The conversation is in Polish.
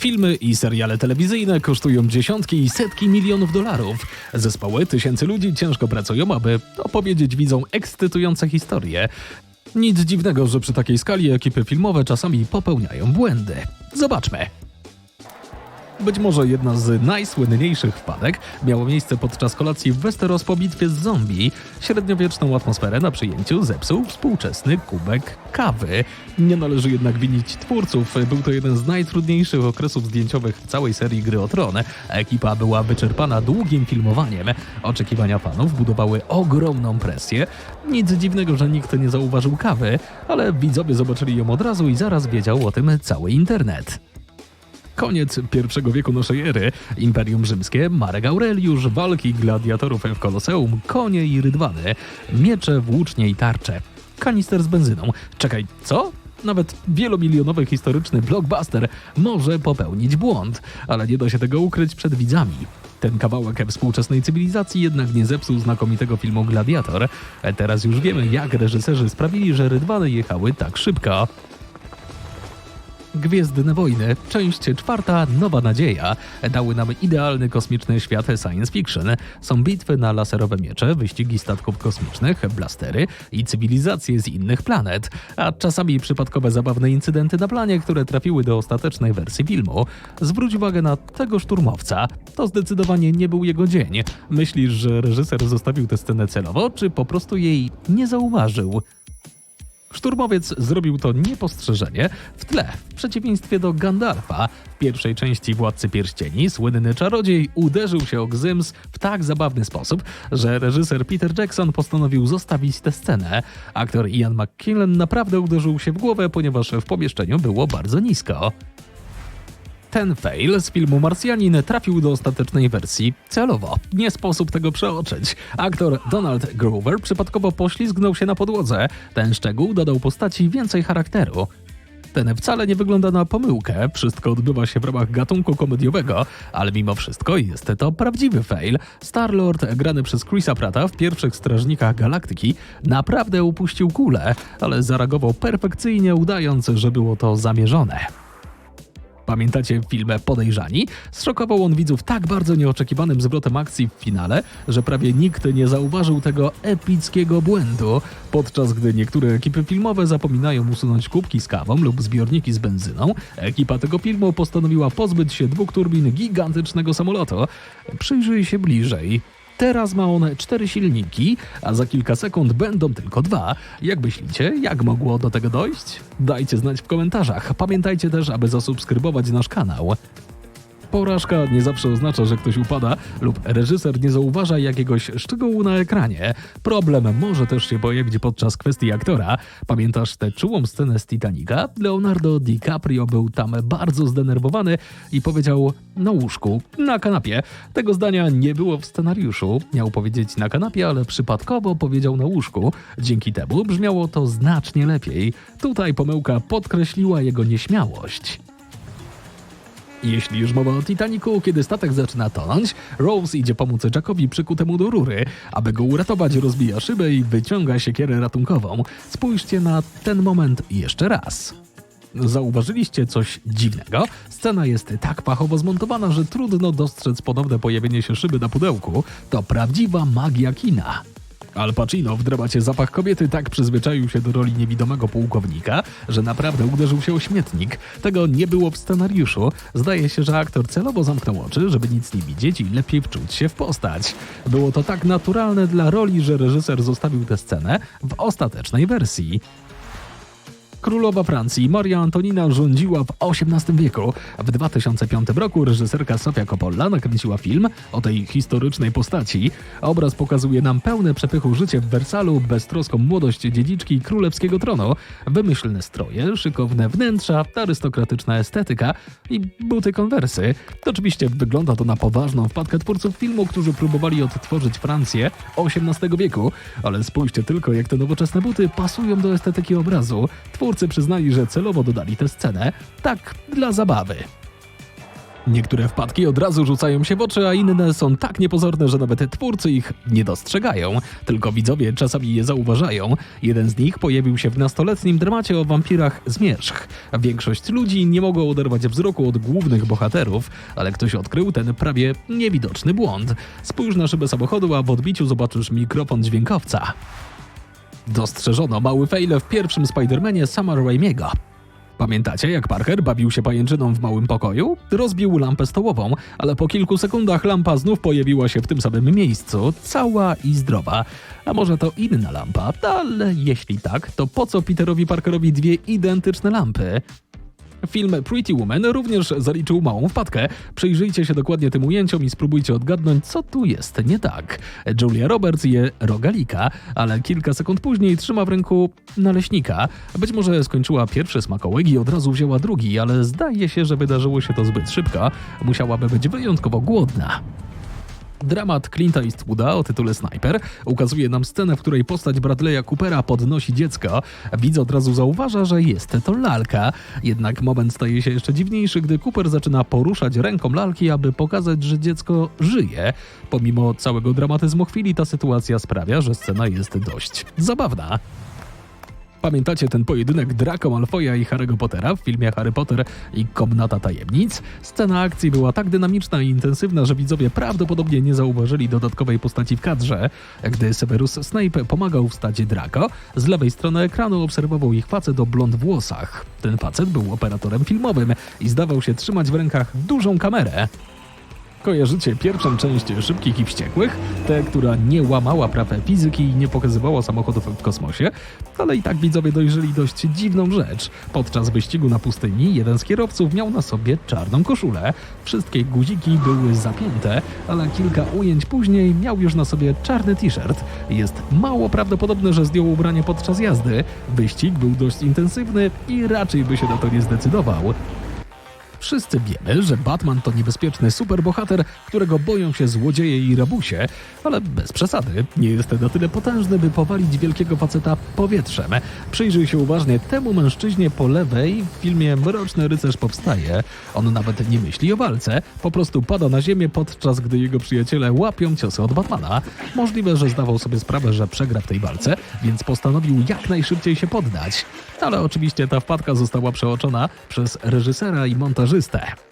Filmy i seriale telewizyjne kosztują dziesiątki i setki milionów dolarów. Zespoły tysięcy ludzi ciężko pracują, aby opowiedzieć widzom ekscytujące historie. Nic dziwnego, że przy takiej skali ekipy filmowe czasami popełniają błędy. Zobaczmy. Być może jedna z najsłynniejszych wpadek miała miejsce podczas kolacji w Westeros po bitwie z zombie. Średniowieczną atmosferę na przyjęciu zepsuł współczesny kubek kawy. Nie należy jednak winić twórców. Był to jeden z najtrudniejszych okresów zdjęciowych w całej serii Gry o Tron. Ekipa była wyczerpana długim filmowaniem. Oczekiwania fanów budowały ogromną presję. Nic dziwnego, że nikt nie zauważył kawy, ale widzowie zobaczyli ją od razu i zaraz wiedział o tym cały internet. Koniec I wieku naszej ery, Imperium Rzymskie, Marek Aureliusz, walki gladiatorów w Koloseum, konie i rydwany, miecze, włócznie i tarcze, kanister z benzyną. Czekaj, co? Nawet wielomilionowy historyczny blockbuster może popełnić błąd, ale nie da się tego ukryć przed widzami. Ten kawałek współczesnej cywilizacji jednak nie zepsuł znakomitego filmu Gladiator. Teraz już wiemy, jak reżyserzy sprawili, że rydwany jechały tak szybko. Gwiezdne Wojny, część czwarta, Nowa Nadzieja, dały nam idealny kosmiczny świat science fiction. Są bitwy na laserowe miecze, wyścigi statków kosmicznych, blastery i cywilizacje z innych planet, a czasami przypadkowe zabawne incydenty na planie, które trafiły do ostatecznej wersji filmu. Zwróć uwagę na tego szturmowca. To zdecydowanie nie był jego dzień. Myślisz, że reżyser zostawił tę scenę celowo, czy po prostu jej nie zauważył? Szturmowiec zrobił to niepostrzeżenie w tle, w przeciwieństwie do Gandalfa. W pierwszej części Władcy Pierścieni słynny czarodziej uderzył się o Gzyms w tak zabawny sposób, że reżyser Peter Jackson postanowił zostawić tę scenę. Aktor Ian McKellen naprawdę uderzył się w głowę, ponieważ w pomieszczeniu było bardzo nisko. Ten fail z filmu Marsjanin trafił do ostatecznej wersji celowo. Nie sposób tego przeoczyć. Aktor Donald Grover przypadkowo poślizgnął się na podłodze. Ten szczegół dodał postaci więcej charakteru. Ten wcale nie wygląda na pomyłkę, wszystko odbywa się w ramach gatunku komediowego, ale mimo wszystko jest to prawdziwy fail. Star-Lord, grany przez Chrisa Prata w pierwszych Strażnikach Galaktyki, naprawdę upuścił kulę, ale zareagował perfekcyjnie, udając, że było to zamierzone. Pamiętacie film Podejrzani? Zszokował on widzów tak bardzo nieoczekiwanym zwrotem akcji w finale, że prawie nikt nie zauważył tego epickiego błędu. Podczas gdy niektóre ekipy filmowe zapominają usunąć kubki z kawą lub zbiorniki z benzyną, ekipa tego filmu postanowiła pozbyć się dwóch turbin gigantycznego samolotu. Przyjrzyj się bliżej. Teraz ma on cztery silniki, a za kilka sekund będą tylko dwa. Jak myślicie, jak mogło do tego dojść? Dajcie znać w komentarzach. Pamiętajcie też, aby zasubskrybować nasz kanał. Porażka nie zawsze oznacza, że ktoś upada lub reżyser nie zauważa jakiegoś szczegółu na ekranie. Problem może też się pojawić podczas kwestii aktora. Pamiętasz tę czułą scenę z Titanica? Leonardo DiCaprio był tam bardzo zdenerwowany i powiedział na łóżku, na kanapie. Tego zdania nie było w scenariuszu. Miał powiedzieć na kanapie, ale przypadkowo powiedział na łóżku. Dzięki temu brzmiało to znacznie lepiej. Tutaj pomyłka podkreśliła jego nieśmiałość. Jeśli już mowa o Titanicu, kiedy statek zaczyna tonąć, Rose idzie pomóc Jackowi przykutemu do rury. Aby go uratować, rozbija szybę i wyciąga siekierę ratunkową. Spójrzcie na ten moment jeszcze raz. Zauważyliście coś dziwnego? Scena jest tak fachowo zmontowana, że trudno dostrzec ponowne pojawienie się szyby na pudełku. To prawdziwa magia kina. Al Pacino w dramacie Zapach kobiety tak przyzwyczaił się do roli niewidomego pułkownika, że naprawdę uderzył się o śmietnik. Tego nie było w scenariuszu. Zdaje się, że aktor celowo zamknął oczy, żeby nic nie widzieć i lepiej wczuć się w postać. Było to tak naturalne dla roli, że reżyser zostawił tę scenę w ostatecznej wersji. Królowa Francji Maria Antonina rządziła w XVIII wieku. W 2005 roku reżyserka Sofia Coppola nakręciła film o tej historycznej postaci. Obraz pokazuje nam pełne przepychu życie w Wersalu, beztroską młodość dziedziczki królewskiego tronu, wymyślne stroje, szykowne wnętrza, arystokratyczna estetyka i buty konwersy. Oczywiście wygląda to na poważną wpadkę twórców filmu, którzy próbowali odtworzyć Francję XVIII wieku, ale spójrzcie tylko, jak te nowoczesne buty pasują do estetyki obrazu. Twórcy przyznali, że celowo dodali tę scenę, tak dla zabawy. Niektóre wpadki od razu rzucają się w oczy, a inne są tak niepozorne, że nawet twórcy ich nie dostrzegają. Tylko widzowie czasami je zauważają. Jeden z nich pojawił się w nastoletnim dramacie o wampirach Zmierzch. Większość ludzi nie mogło oderwać wzroku od głównych bohaterów, ale ktoś odkrył ten prawie niewidoczny błąd. Spójrz na szybę samochodu, a w odbiciu zobaczysz mikrofon dźwiękowca. Dostrzeżono mały fail w pierwszym Spider-Manie Summer Raimiego. Pamiętacie, jak Parker bawił się pajęczyną w małym pokoju? Rozbił lampę stołową, ale po kilku sekundach lampa znów pojawiła się w tym samym miejscu, cała i zdrowa. A może to inna lampa? Ale jeśli tak, to po co Peterowi Parkerowi dwie identyczne lampy? Film Pretty Woman również zaliczył małą wpadkę. Przyjrzyjcie się dokładnie tym ujęciom i spróbujcie odgadnąć, co tu jest nie tak. Julia Roberts je rogalika, ale kilka sekund później trzyma w ręku naleśnika. Być może skończyła pierwszy smakołyk i od razu wzięła drugi, ale zdaje się, że wydarzyło się to zbyt szybko. Musiałaby być wyjątkowo głodna. Dramat Clint'a Eastwooda o tytule Sniper ukazuje nam scenę, w której postać Bradley'a Coopera podnosi dziecko. Widz od razu zauważa, że jest to lalka. Jednak moment staje się jeszcze dziwniejszy, gdy Cooper zaczyna poruszać ręką lalki, aby pokazać, że dziecko żyje. Pomimo całego dramatyzmu chwili, ta sytuacja sprawia, że scena jest dość zabawna. Pamiętacie ten pojedynek Draco Malfoya i Harry'ego Pottera w filmie Harry Potter i Komnata Tajemnic? Scena akcji była tak dynamiczna i intensywna, że widzowie prawdopodobnie nie zauważyli dodatkowej postaci w kadrze. Gdy Severus Snape pomagał wstać Draco, z lewej strony ekranu obserwował ich facet o blond włosach. Ten facet był operatorem filmowym i zdawał się trzymać w rękach dużą kamerę. Kojarzycie pierwszą część Szybkich i Wściekłych? Tę, która nie łamała praw fizyki i nie pokazywała samochodów w kosmosie? Ale i tak widzowie dojrzeli dość dziwną rzecz. Podczas wyścigu na pustyni jeden z kierowców miał na sobie czarną koszulę. Wszystkie guziki były zapięte, ale kilka ujęć później miał już na sobie czarny t-shirt. Jest mało prawdopodobne, że zdjął ubranie podczas jazdy. Wyścig był dość intensywny i raczej by się na to nie zdecydował. Wszyscy wiemy, że Batman to niebezpieczny superbohater, którego boją się złodzieje i rabusie, ale bez przesady. Nie jest na tyle potężny, by powalić wielkiego faceta powietrzem. Przyjrzyj się uważnie temu mężczyźnie po lewej w filmie Mroczny Rycerz powstaje. On nawet nie myśli o walce, po prostu pada na ziemię podczas gdy jego przyjaciele łapią ciosy od Batmana. Możliwe, że zdawał sobie sprawę, że przegra w tej walce, więc postanowił jak najszybciej się poddać. Ale oczywiście ta wpadka została przeoczona przez reżysera i Reajustar.